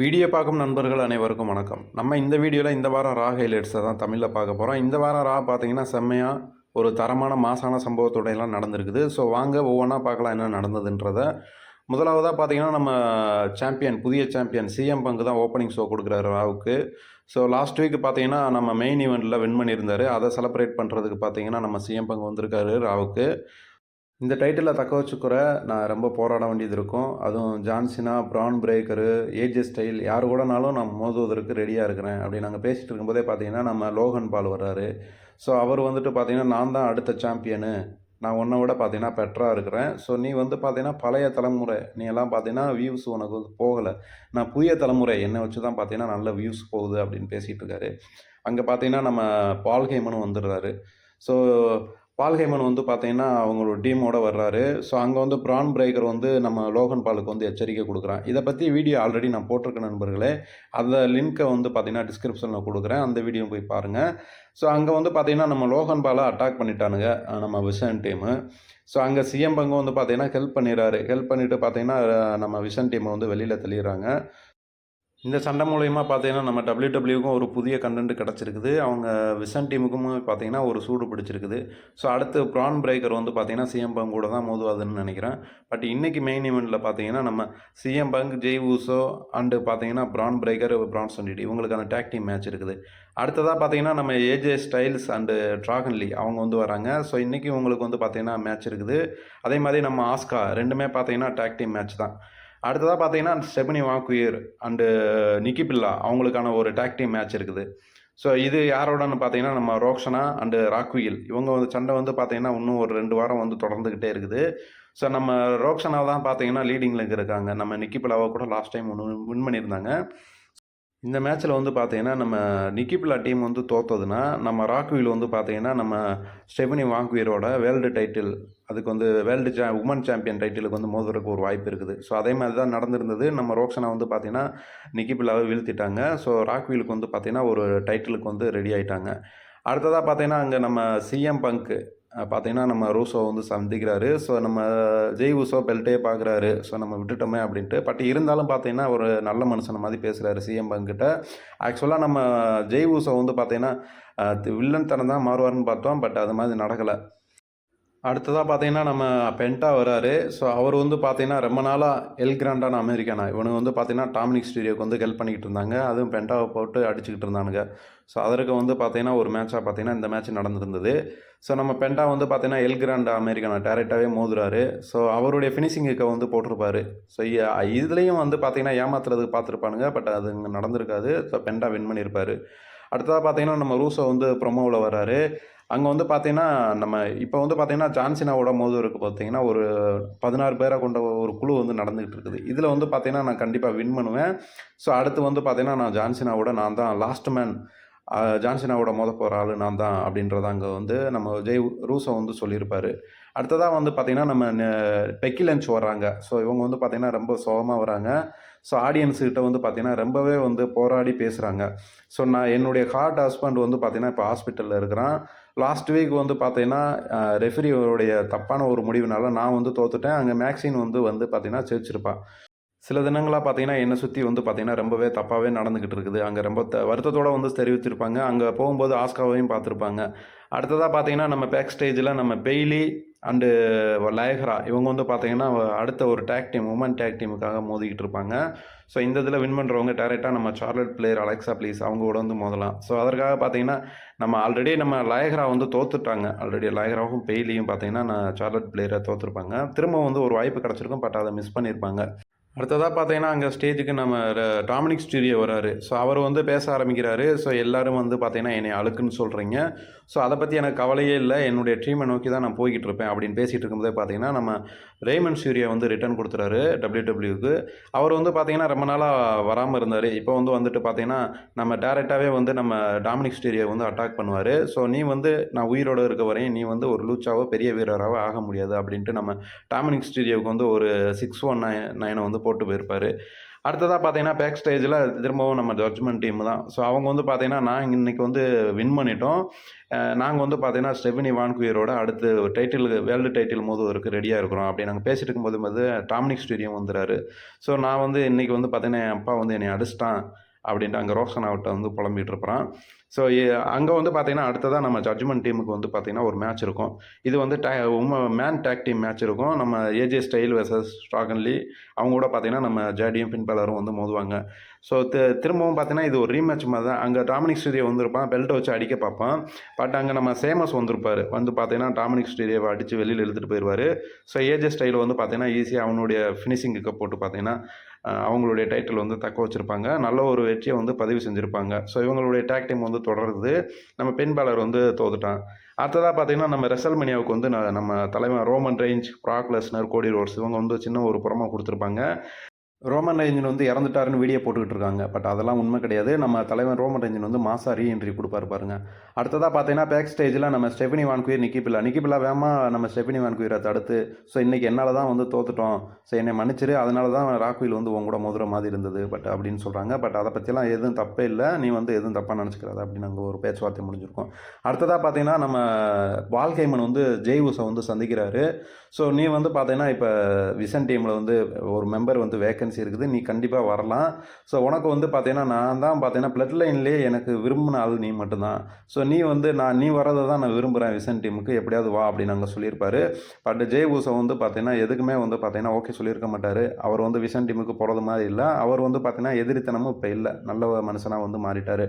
Video பார்க்கும் நண்பர்கள் அனைவருக்கும் வணக்கம். நம்ம இந்த வீடியோவில் இந்த வாரம் ரா ஹைலைட்ஸை தான் தமிழில் பார்க்க போகிறோம் இந்த வாரம் ரா பார்த்தீங்கன்னா செம்மையாக ஒரு தரமான மாசான சம்பவத்துடையெல்லாம் நடந்திருக்குது. ஸோ வாங்க ஒவ்வொன்றா பார்க்கலாம் என்ன நடந்ததுன்றத. முதலாவதாக பார்த்தீங்கன்னா நம்ம சாம்பியன் புதிய சாம்பியன் சிஎம் பங்கு தான் ஓப்பனிங் ஷோ கொடுக்குறாரு ராவுக்கு. ஸோ லாஸ்ட் வீக் பார்த்தீங்கன்னா நம்ம மெயின் ஈவெண்ட்டில் வின் பண்ணியிருந்தார். அதை செலிப்ரேட் பண்ணுறதுக்கு பார்த்தீங்கன்னா நம்ம சிஎம் பங்கு வந்திருக்காரு ராவுக்கு. இந்த டைட்டிலை தக்க வச்சுக்கிற நான் ரொம்ப போராட வேண்டியது இருக்கும். அதுவும் John Cena Bron Breakker AJ style யார் கூடனாலும் நான் மோதுவதற்கு ரெடியாக இருக்கிறேன். அப்படி நாங்கள் பேசிகிட்டு இருக்கும்போதே பார்த்தீங்கன்னா நம்ம லோகன் பால் வர்றாரு. ஸோ அவர் வந்துட்டு பார்த்தீங்கன்னா நான் தான் அடுத்த சாம்பியனு நான் உன்னை விட பார்த்தீங்கன்னா பெட்டராக இருக்கிறேன். ஸோ நீ வந்து பார்த்தீங்கன்னா பழைய தலைமுறை. நீ எல்லாம் பார்த்தீங்கன்னா வியூஸ் உனக்கு வந்து போகலை. நான் புதிய தலைமுறை. என்னை வச்சு தான் பார்த்தீங்கன்னா நல்ல வியூஸ் போகுது அப்படின்னு பேசிகிட்டு இருக்காரு. அங்கே பார்த்தீங்கன்னா நம்ம பால் வந்துடுறாரு. ஸோ பால்ஹேமன் வந்து பார்த்தீங்கன்னா அவங்களோட டீமோட வர்றாரு. ஸோ அங்கே வந்து ப்ரான் பிரேக்கர் வந்து நம்ம லோகன் பாலுக்கு வந்து எச்சரிக்கை கொடுக்குறான். இதை பற்றி வீடியோ ஆல்ரெடி நான் போட்டிருக்கேன் நண்பர்களே. அந்த லிங்க்கை வந்து பார்த்தீங்கன்னா டிஸ்கிரிப்ஷனில் கொடுக்குறேன். அந்த வீடியோ போய் பாருங்கள் ஸோ அங்கே வந்து பார்த்தீங்கன்னா நம்ம லோகன் பாலை அட்டாக் பண்ணிட்டானுங்க நம்ம விஷன் டீமு ஸோ அங்கே சிஎம் பங்கு வந்து பார்த்தீங்கன்னா ஹெல்ப் பண்ணிடுறாரு. ஹெல்ப் பண்ணிவிட்டு பார்த்தீங்கன்னா நம்ம விஷன் டீமை வந்து வெளியில் தெளிகிறாங்க இந்த சண்டை மூலயமா பார்த்தீங்கன்னா நம்ம டபிள்யூடபிள்யூக்கும் ஒரு புதிய கண்டென்ட் கிடச்சிருக்குது. அவங்க விசன் டீமுக்கும் பார்த்தீங்கன்னா ஒரு சூடு பிடிச்சிருக்குது. ஸோ அடுத்து ப்ரான் பிரேக்கர் வந்து பார்த்தீங்கன்னா சிஎம் பங்க் கூட தான் மோதுவாதுன்னு நினைக்கிறேன். பட் இன்றைக்கி மெயின் ஈவெண்ட்டில் பார்த்தீங்கன்னா நம்ம CM Punk Jey Uso and பார்த்தீங்கன்னா ப்ரான் பிரேக்கர் ப்ரான் சண்டிடி இவங்களுக்கான டேக் டீம் மேட்ச் இருக்குது. அடுத்ததாக பார்த்தீங்கன்னா நம்ம ஏஜே ஸ்டைல்ஸ் அண்டு ட்ராகன்லி அவங்க வந்து வராங்க. ஸோ இன்றைக்கி உங்களுக்கு வந்து பார்த்தீங்கன்னா மேட்ச் இருக்குது. அதே மாதிரி நம்ம ஆஸ்கா ரெண்டுமே பார்த்தீங்கன்னா டேக் டீம் மேட்ச் தான். அடுத்ததாக பார்த்தீங்கன்னா ஸ்டெபனி வாக்குயர் அண்டு நிக்கி பில்லா அவங்களுக்கான ஒரு டேக் டீம் மேட்ச் இருக்குது. ஸோ இது யாரோடன்னு பார்த்தீங்கன்னா நம்ம ரோக்ஷனா அண்டு ராக்குயில் இவங்க வந்து சண்டை வந்து பார்த்தீங்கன்னா இன்னும் ஒரு ரெண்டு வாரம் வந்து தொடர்ந்துக்கிட்டே இருக்குது. ஸோ நம்ம ரோக்ஷனா தான் பார்த்தீங்கன்னா லீடிங்கில் இருக்காங்க. நம்ம நிக்கி பில்லாவை கூட லாஸ்ட் டைம் ஒன்று வின் பண்ணியிருந்தாங்க. இந்த மேட்ச்சில் வந்து பார்த்தீங்கன்னா நம்ம நிக்கிபிலா டீம் வந்து தோத்ததுன்னா நம்ம ராக்வீல் வந்து பார்த்தீங்கன்னா நம்ம ஸ்டெஃபனி வாங்குவீரோட வேர்ல்டு டைட்டில் அதுக்கு வந்து வேர்ல்டு சா உமன் சாம்பியன் டைட்டிலுக்கு வந்து மோதுறதுக்கு ஒரு வாய்ப்பு இருக்குது. ஸோ அதே மாதிரி தான் நடந்திருந்தது. நம்ம ரோக்ஷனா வந்து பார்த்தீங்கன்னா நிக்கிபிலாவை வீழ்த்திட்டாங்க. ஸோ ராக்வீலுக்கு வந்து பார்த்தீங்கன்னா ஒரு டைட்டிலுக்கு வந்து ரெடி ஆகிட்டாங்க அடுத்ததாக பார்த்தீங்கன்னா அங்கே நம்ம சிஎம் பங்க்கு பார்த்தீங்கன்னா நம்ம ரூசோ வந்து சந்திக்கிறாரு. ஸோ நம்ம ஜெய் ஊசோ பெல்ட்டே பார்க்குறாரு ஸோ நம்ம விட்டுட்டோமே அப்படின்ட்டு. பட் இருந்தாலும் பார்த்தீங்கன்னா ஒரு நல்ல மனுஷன் மாதிரி பேசுகிறாரு சிஎம் பங்கிட்ட ஆக்சுவலாக நம்ம ஜெய் ஊசோ வந்து பார்த்தீங்கன்னா வில்லன் தனம் தான் மாறுவார்னு பார்த்தோம். பட் அது மாதிரி நடக்கலை. அடுத்ததாக பார்த்தீங்கன்னா நம்ம பென்டா வராரு. ஸோ அவர் வந்து பார்த்தீங்கன்னா ரொம்ப நாளாக எல் கிராண்டான அமெரிக்கானா இவனுக்கு வந்து பார்த்தீங்கன்னா டாமினிக் ஸ்டூடியோக்கு வந்து ஹெல்ப் பண்ணிக்கிட்டு இருந்தாங்க. அதுவும் பென்டாவை போட்டு அடிச்சுக்கிட்டு இருந்தானுங்க. ஸோ அதற்கு வந்து பார்த்தீங்கன்னா ஒரு மேட்சாக பார்த்தீங்கன்னா இந்த மேட்ச் நடந்திருந்தது. ஸோ நம்ம பென்டா வந்து பார்த்தீங்கன்னா எல் கிராண்ட் அமெரிக்கானா டேரெக்டாகவே மோதுறாரு. ஸோ அவருடைய ஃபினிஷிங்குக்கு வந்து போட்டிருப்பாரு. ஸோ இதுலேயும் வந்து பார்த்தீங்கன்னா ஏமாத்துறதுக்கு பார்த்துருப்பானுங்க பட் அது இங்கே நடந்திருக்காது. ஸோ பென்டா வின் பண்ணியிருப்பார் அடுத்ததாக பார்த்தீங்கன்னா நம்ம ரூசோ வந்து ப்ரொமோவில் வராரு. அங்கே வந்து பார்த்தீங்கன்னா நம்ம இப்போ வந்து பார்த்தீங்கன்னா ஜான்சினாவோட மோது இருக்கு பார்த்தீங்கன்னா ஒரு பதினாறு பேரை கொண்ட ஒரு குழு வந்து நடந்துகிட்டு இருக்குது. இதில் வந்து பார்த்தீங்கன்னா நான் கண்டிப்பாக வின் பண்ணுவேன். ஸோ அடுத்து வந்து பார்த்தீங்கன்னா நான் ஜான்சினாவோட நான் தான் லாஸ்ட் மேன் ஜான்சினாவோட மோத போகிற ஆள் நான் தான் அப்படின்றத அங்கே வந்து நம்ம ஜெய் ரூசோ வந்து சொல்லியிருப்பார். அடுத்ததாக வந்து பார்த்திங்கன்னா நம்ம பெக்கி லஞ்ச் வர்றாங்க ஸோ இவங்க வந்து பார்த்திங்கன்னா ரொம்ப சோகமாக வராங்க. ஸோ ஆடியன்ஸுக்கிட்ட வந்து பார்த்திங்கன்னா ரொம்பவே வந்து போராடி பேசுகிறாங்க ஸோ நான் என்னுடைய ஹார்ட் ஹஸ்பண்ட் வந்து பார்த்திங்கன்னா இப்போ ஹாஸ்பிட்டலில் இருக்கிறான். லாஸ்ட் வீக் வந்து பார்த்தீங்கன்னா ரெஃபரியோடைய தப்பான ஒரு முடிவுனால நான் வந்து தோத்துட்டேன். அங்கே மேக்சின் வந்து வந்து பார்த்தீங்கன்னா ஜெயிச்சிருப்பான் சில தினங்களாக பார்த்தீங்கன்னா என்னை சுற்றி வந்து பார்த்தீங்கன்னா ரொம்பவே தப்பாகவே நடந்துக்கிட்டு இருக்குது. அங்கே ரொம்ப த வருத்தத்தோடு வந்து தெரிவித்திருப்பாங்க. அங்கே போகும்போது ஆஸ்காவையும் பார்த்துருப்பாங்க. அடுத்ததாக பார்த்தீங்கன்னா நம்ம பேக் ஸ்டேஜில் நம்ம பெய்லி அண்டு லயகரா இவங்க வந்து பார்த்தீங்கன்னா அடுத்த ஒரு டேக் டீம் உமன் டேக் டீமுக்காக மோதிக்கிட்டு இருப்பாங்க. ஸோ இந்த இதில் வின் பண்ணுறவங்க டேரெக்டாக நம்ம சார்லட் பிளேயர் அலெக்ஸா ப்ளீஸ் அவங்க கூட வந்து மோதலாம். ஸோ அதற்காக பார்த்தீங்கன்னா நம்ம ஆல்ரெடி நம்ம லயகரா வந்து தோத்துட்டாங்க. ஆல்ரெடி லயகராவும் பெய்லியும் பார்த்தீங்கன்னா நான் சார்லட் பிளேயரை தோற்றுருப்பாங்க திரும்ப வந்து ஒரு வாய்ப்பு கிடச்சிருக்கும் பட் அதை மிஸ் பண்ணியிருப்பாங்க அடுத்ததாக பார்த்தீங்கன்னா அங்கே ஸ்டேஜுக்கு நம்ம டாமினிக் ஸ்டூடியோ வராரு. ஸோ அவர் வந்து பேச ஆரம்பிக்கிறாரு. ஸோ எல்லோரும் வந்து பார்த்தீங்கன்னா என்னை அழுக்குன்னு சொல்கிறீங்க ஸோ அதை பற்றி எனக்கு கவலையே இல்லை. என்னுடைய ட்ரீமை நோக்கி தான் நான் போய்கிட்டு இருப்பேன் அப்படின்னு பேசிகிட்டு இருக்கும்போதே பார்த்தீங்கன்னா நம்ம ரேமன் சூரியா வந்து ரிட்டர்ன் கொடுத்துறாரு டபிள்யூடபிள்யூக்கு அவர் வந்து பார்த்தீங்கன்னா ரொம்ப நாளாக வராமல் இருந்தார். இப்போ வந்து வந்துட்டு பார்த்தீங்கன்னா நம்ம டேரெக்டாகவே வந்து நம்ம டாமினிக் ஸ்டூடியோ வந்து அட்டாக் பண்ணுவார். ஸோ நீ வந்து நான் உயிரோடு இருக்க வரையும் நீ வந்து ஒரு லூச்சாவோ பெரிய வீரராகவோ ஆக முடியாது அப்படின்ட்டு நம்ம டாமினிக் ஸ்டூடியோவுக்கு வந்து ஒரு சிக்ஸ் ஒன் நைன் நைனை வந்து போட்டு போயிருப்பார். அடுத்ததாக பார்த்தீங்கன்னா பேக் ஸ்டேஜில் திரும்பவும் நம்ம ஜட்ஜ்மெண்ட் டீம் தான். ஸோ அவங்க வந்து பார்த்தீங்கன்னா நாங்கள் இன்றைக்கி வந்து வின் பண்ணிட்டோம். நாங்கள் வந்து பார்த்தீங்கன்னா ஸ்டெவினி வான்குயரோட அடுத்து டைட்டில் வேர்ல்டு டைட்டில் மோதுவதற்கு ரெடியாக இருக்கிறோம். அப்படி நாங்கள் பேசிட்டு இருக்கும்போது போது டாமினிக் ஸ்டேடியம் வந்துடுறாரு. ஸோ நான் வந்து இன்றைக்கி வந்து பார்த்தீங்கன்னா என் அப்பா வந்து என்னை அடிச்சிட்டான் அப்படின்ட்டு அங்கே ரோஷனாவிட்ட வந்து புலம்பிட்டு இருப்பான் ஸோ அங்கே வந்து பார்த்தீங்கன்னா அடுத்ததாக நம்ம ஜட்ஜ்மெண்ட் டீமுக்கு வந்து பார்த்தீங்கன்னா ஒரு மேட்ச் இருக்கும். இது வந்து டே உம மேன் டேக் டீம் மேட்ச் இருக்கும். நம்ம ஏஜே ஸ்டைல் வெர்சஸ் ஸ்டாகன்லி அவங்க கூட பார்த்தீங்கன்னா நம்ம ஜேடியும் பின்பலரும் வந்து மோதுவாங்க. ஸோ திரும்பவும் பார்த்தீங்கன்னா இது ஒரு ரீமேட்ச் மாதிரி தான். அங்கே டாமினிக் ஸ்டூடியோ வந்திருப்பான் பெல்ட்டை வச்சு அடிக்க பார்ப்பான். பட் அங்கே நம்ம சேமஸ் வந்திருப்பார். வந்து பார்த்தீங்கன்னா டாமினிக் ஸ்டூடியோவை அடித்து வெளியில் எழுத்துட்டு போயிடுவார் ஸோ ஏஜே ஸ்டைல் வந்து பார்த்தீங்கன்னா ஈஸியாக அவனுடைய ஃபினிஷிங்குக்கு போட்டு பார்த்தீங்கன்னா அவங்களுடைய டைட்டில் வந்து தக்க வச்சுருப்பாங்க. நல்ல ஒரு வெற்றியை வந்து பதிவு செஞ்சுருப்பாங்க. ஸோ இவங்களுடைய டேக் டீம் வந்து தொடருது நம்ம பெண் வந்து தோத்துட்டான். அடுத்ததாக பார்த்தீங்கன்னா நம்ம ரெசல்மனியாவுக்கு வந்து ந- நம்ம தலைவன் Roman Reigns Brock Lesnar Cody Rhodes இவங்க வந்து சின்ன ஒரு புறமா கொடுத்துருப்பாங்க. ரோமன் ரேஞ்சன் வந்து இறந்துட்டாருன்னு வீடியோ போட்டுக்கிட்டு இருக்காங்க. பட் அதெல்லாம் உண்மை கிடையாது. நம்ம தலைவன் ரோமன் ரேஞ்சன் வந்து மாசா ரீஎன்ட்ரி கொடுப்பாரு பாருங்க. அடுத்ததாக பார்த்தீங்கன்னா பேக் ஸ்டேஜில் நம்ம ஸ்டெஃபினி வான்குயர் நிக்கிப்பில்லா நிக்கிப்பில்லா வேமா நம்ம ஸ்டெஃபினி வான்குயரை தடுத்து ஸோ இன்றைக்கி என்னால் தான் வந்து தோத்துட்டோம். ஸோ என்னை மன்னிச்சிரு. அதனால தான் ராக்வில் வந்து உன் கூட மோதுற மாதிரி இருந்தது. பட் அப்படின்னு சொல்கிறாங்க பட் அதை பற்றிலாம் எதுவும் தப்பே இல்லை. நீ வந்து எதுவும் தப்பாக நினச்சிக்கிறாத அப்படின்னு அங்கே ஒரு பேச்சுவார்த்தை முடிஞ்சிருக்கும். அடுத்ததாக பார்த்தீங்கன்னா நம்ம வால்கைமன் வந்து ஜெய் வந்து சந்திக்கிறாரு. ஸோ நீ வந்து பார்த்தீங்கன்னா இப்போ விசன் டீமில் வந்து ஒரு மெம்பர் வந்து வேகன்சி இருக்குது. நீ கண்டிப்பாக வரலாம். ஸோ உனக்கு வந்து பார்த்தீங்கன்னா நான் தான் பார்த்தீங்கன்னா பிளட் லைன்லேயே எனக்கு விரும்பின ஆள் நீ மட்டும்தான். ஸோ நீ வந்து நான் நீ வரதை தான் நான் விரும்புகிறேன் விசன் டீமுக்கு. எப்படியாவது வா அப்படின்னு அங்கே சொல்லியிருப்பாரு. பட் ஜெய் ஊசா வந்து பார்த்தீங்கன்னா எதுக்குமே வந்து பார்த்தீங்கன்னா ஓகே சொல்லியிருக்க மாட்டார். அவர் வந்து விசன் டீமுக்கு போகிறது மாதிரி இல்லை. அவர் வந்து பார்த்தீங்கன்னா எதிரித்தனமும் இப்போ இல்லை. நல்ல மனுஷனாக வந்து மாறிட்டார்.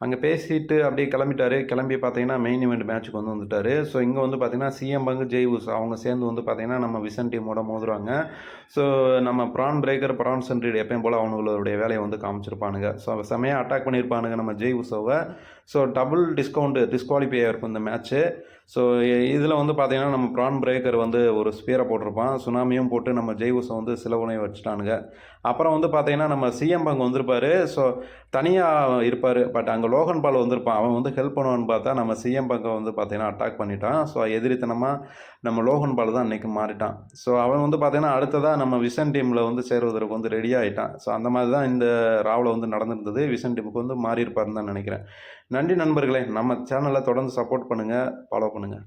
அங்கே பேசிட்டு அப்படியே கிளம்பிட்டார். கிளம்பி பார்த்தீங்கன்னா மெயின் இவெண்ட் மேட்ச்சுக்கு வந்து வந்துட்டாரு. ஸோ இங்கே வந்து பார்த்தீங்கன்னா சிஎம் பங்கு ஜெய் அவங்க சேர்ந்து வந்து பார்த்தீங்கன்னா நம்ம விசன் டீமோட மோதுறாங்க. ஸோ நம்ம ப்ரான் பிரேக்கர் ப்ரான் சென்ட்ரிட் எப்பயும் போல் அவங்களுடைய வேலையை வந்து காமிச்சிருப்பானுங்க. ஸோ செமையாக அட்டாக் பண்ணியிருப்பானுங்க நம்ம Jey so double discount disqualify இருக்கும் இந்த மேட்ச்சு ஸோ இதில் வந்து பார்த்தீங்கன்னா நம்ம ப்ரான் பிரேக்கர் வந்து ஒரு ஸ்பியரை போட்டிருப்பான். சுனாமியும் போட்டு நம்ம ஜெய் உஸை வந்து சிலவனையும் வச்சுட்டானுங்க. அப்புறம் வந்து பார்த்தீங்கன்னா நம்ம சிஎம் பங்கு வந்திருப்பார். ஸோ தனியாக இருப்பார். பட் அங்கே லோகன் பால் வந்திருப்பான். அவன் வந்து ஹெல்ப் பண்ணுவான்னு பார்த்தா நம்ம சிஎம் பங்கை வந்து பார்த்தீங்கன்னா அட்டாக் பண்ணிட்டான். ஸோ எதிரித்தனமாக நம்ம லோகன் பால் தான் அன்றைக்கி மாறிட்டான். ஸோ அவன் வந்து பார்த்தீங்கன்னா அடுத்ததாக நம்ம விசன் டீமில் வந்து சேருவதற்கு வந்து ரெடி ஆகிட்டான் ஸோ அந்த மாதிரி தான் இந்த ராவில் வந்து நடந்திருந்தது. விசன் டீமுக்கு வந்து மாறி இருப்பாருன்னு தான் நினைக்கிறேன். நன்றி நண்பர்களே. நம்ம சேனலை தொடர்ந்து சப்போர்ட் பண்ணுங்கள் ஃபாலோ பண்ணுங்கள்